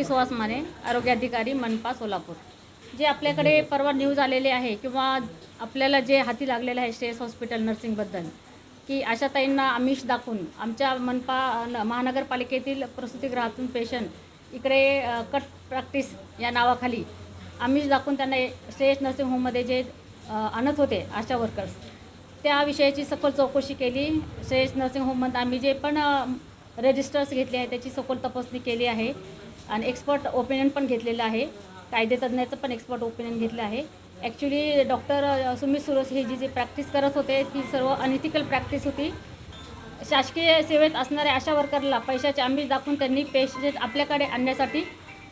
मी सुहास माने आरोग्याधिकारी मनपा सोलापूर. जे आपल्याकडे परवा न्यूज आलेले आहे किंवा आपल्याला जे हाती लागलेलं आहे श्रेयस हॉस्पिटल नर्सिंगबद्दल की आशाताईंना आमिष दाखवून आमच्या मनपा महानगरपालिकेतील प्रसूतिगृहातून पेशंट इकडे कट प्रॅक्टिस या नावाखाली आमिष दाखवून त्यांना श्रेयस नर्सिंग होममध्ये जे आणत होते आशा वर्कर्स त्या विषयाची सखोल चौकशी केली. श्रेयस नर्सिंग होममध्ये आम्ही जे पण रजिस्टर्स घेतले आहे त्याची सखोल तपासणी केली आहे. आणि एक्सपर्ट ओपिनियन पण घेतलेलं आहे. कायदेतज्ञाचं पण एक्सपर्ट ओपिनियन घेतलं आहे. ॲक्च्युली डॉक्टर सुमित सुरस हे जी जी प्रॅक्टिस करत होते ती सर्व अनइथिकल प्रॅक्टिस होती. शासकीय सेवेत असणाऱ्या अशा वर्करला पैशाचे आमिष दाखवून त्यांनी पेशंट आपल्याकडे आणण्यासाठी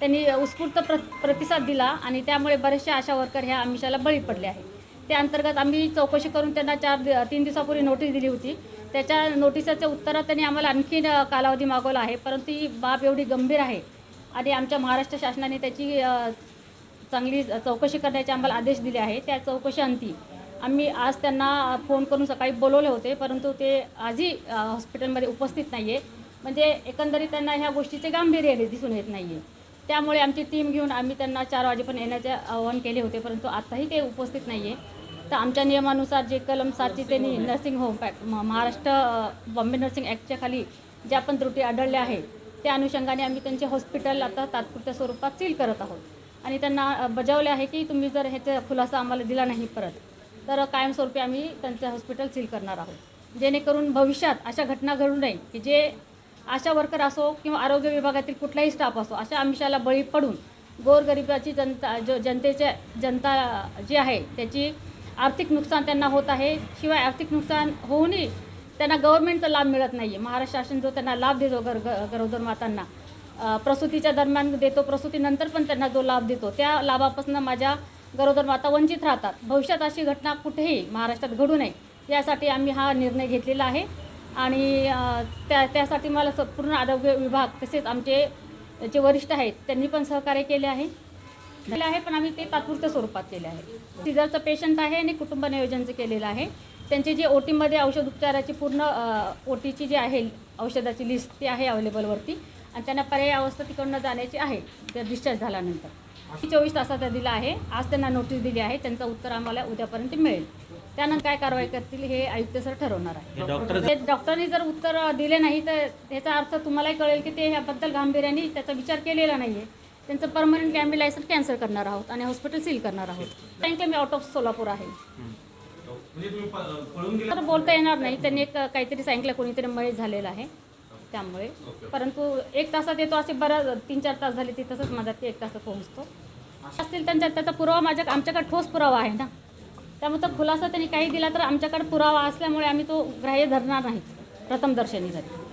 त्यांनी उत्स्फूर्त प्र प्रतिसाद दिला आणि त्यामुळे बरेचशा आशा वर्कर ह्या आमिषाला बळी पडले आहे त्या अंतर्गत आम्ही चौकशी करून त्यांना चार दि तीन दिवसापूर्वी नोटीस दिली होती. त्याच्या नोटिसाच्या उत्तरात त्यांनी आम्हाला आणखीन कालावधी मागवला आहे. परंतु ही बाब एवढी गंभीर आहे. आणि आमच्या महाराष्ट्र शासनाने त्याची चांगली चौकशी करण्याचे आम्हाला आदेश दिले आहे त्या चौकशी अंती आम्ही आज त्यांना फोन करून सकाळी बोलवले होते परंतु ते आजही हॉस्पिटलमध्ये उपस्थित नाही आहे म्हणजे एकंदरीत त्यांना ह्या गोष्टीचे गांभीर्य दिसून येत नाही आहे त्यामुळे आमची टीम घेऊन आम्ही त्यांना चार वाजेपर्यंत येण्याचे आवाहन केले होते परंतु आताही ते उपस्थित नाही आहे तर आमच्या नियमानुसार जे कलम सातची त्यांनी नर्सिंग होम पॅक म- महाराष्ट्र बॉम्बे नर्सिंग ॲक्टच्या खाली ज्या पण त्रुटी आढळल्या आहेत त्या अनुषंगाने आम्ही त्यांचे हॉस्पिटल आता तात्पुरत्या स्वरूपात सील करत आहोत. आणि त्यांना बजावले आहे की तुम्ही जर ह्याचा खुलासा आम्हाला दिला नाही परत तर कायमस्वरूपी आम्ही त्यांचं हॉस्पिटल सील करणार आहोत. जेणेकरून भविष्यात अशा घटना घडू नये की जे आशा वर्कर असो किंवा आरोग्य विभागातील कुठलाही स्टाफ असो अशा आमिषाला बळी पडून गोरगरिबाची जनता जो जनतेच्या जनता जी आहे त्याची आर्थिक नुकसान त्यांना होत आहे. शिवाय आर्थिक नुकसान होऊनही त्यांना गव्हर्नमेंटचा लाभ मिळत नाही आहे महाराष्ट्र शासन जो त्यांना लाभ देतो गर ग- गरोदर मातांना प्रसूतीच्या दरम्यान देतो प्रसूतीनंतर पण त्यांना जो लाभ देतो त्या लाभापासून माझ्या गरोदर माता वंचित राहतात. भविष्यात अशी घटना कुठेही महाराष्ट्रात घडू नये यासाठी आम्ही हा निर्णय घेतलेला आहे. आणि त्या त्यासाठी मला स पूर्ण आरोग्य विभाग तसेच आमचे जे वरिष्ठ आहेत त्यांनी पण सहकार्य केले आहे. केले आहे पण आम्ही ते तात्पुरत्या स्वरूपात केले आहे. सिझरचं पेशंट आहे आणि कुटुंब नियोजनचं केलेलं आहे त्यांची जी ओ टीमध्ये औषध उपचाराची पूर्ण ओ टीची जी आहे औषधाची लिस्ट ती आहे अवेलेबलवरती आणि त्यांना पर्यायी अवस्था तिकडनं जाण्याची आहे ते डिस्चार्ज झाल्यानंतर. चोवीस तासाचा दिला आहे. आज त्यांना नोटीस दिली आहे. त्यांचं उत्तर आम्हाला उद्यापर्यंत मिळेल. त्यानंतर काय कारवाई करतील हे आयुक्त सर ठरवणार आहे. ते डॉक्टरनी जर उत्तर दिले नाही तर त्याचा अर्थ तुम्हालाही कळेल की ते ह्याबद्दल गांभीर्याने त्याचा विचार केलेला नाही आहे त्यांचं परमनंट लायसन्स कॅन्सल करणार आहोत आणि हॉस्पिटल सील करणार आहोत. थँक्यू मी आउट ऑफ सोलापूर आहे. तर बोलता येणार नाही. त्यांनी एक काहीतरी सांगितलं कोणीतरी मयत झालेलं आहे. त्यामुळे. परंतु एक तासात येतो असे बरं तीन चार तास झाले ती तसंच माझा ते एक तासात पोहोचतो. असतील त्यांच्या त्याचा पुरावा माझ्या आमच्याकडे ठोस पुरावा आहे ना. त्यामुळे तो खुलासा त्यांनी काही दिला तर आमच्याकडे पुरावा असल्यामुळे आम्ही तो ग्राह्य धरणार नाहीत. प्रथम दर्शनी जरी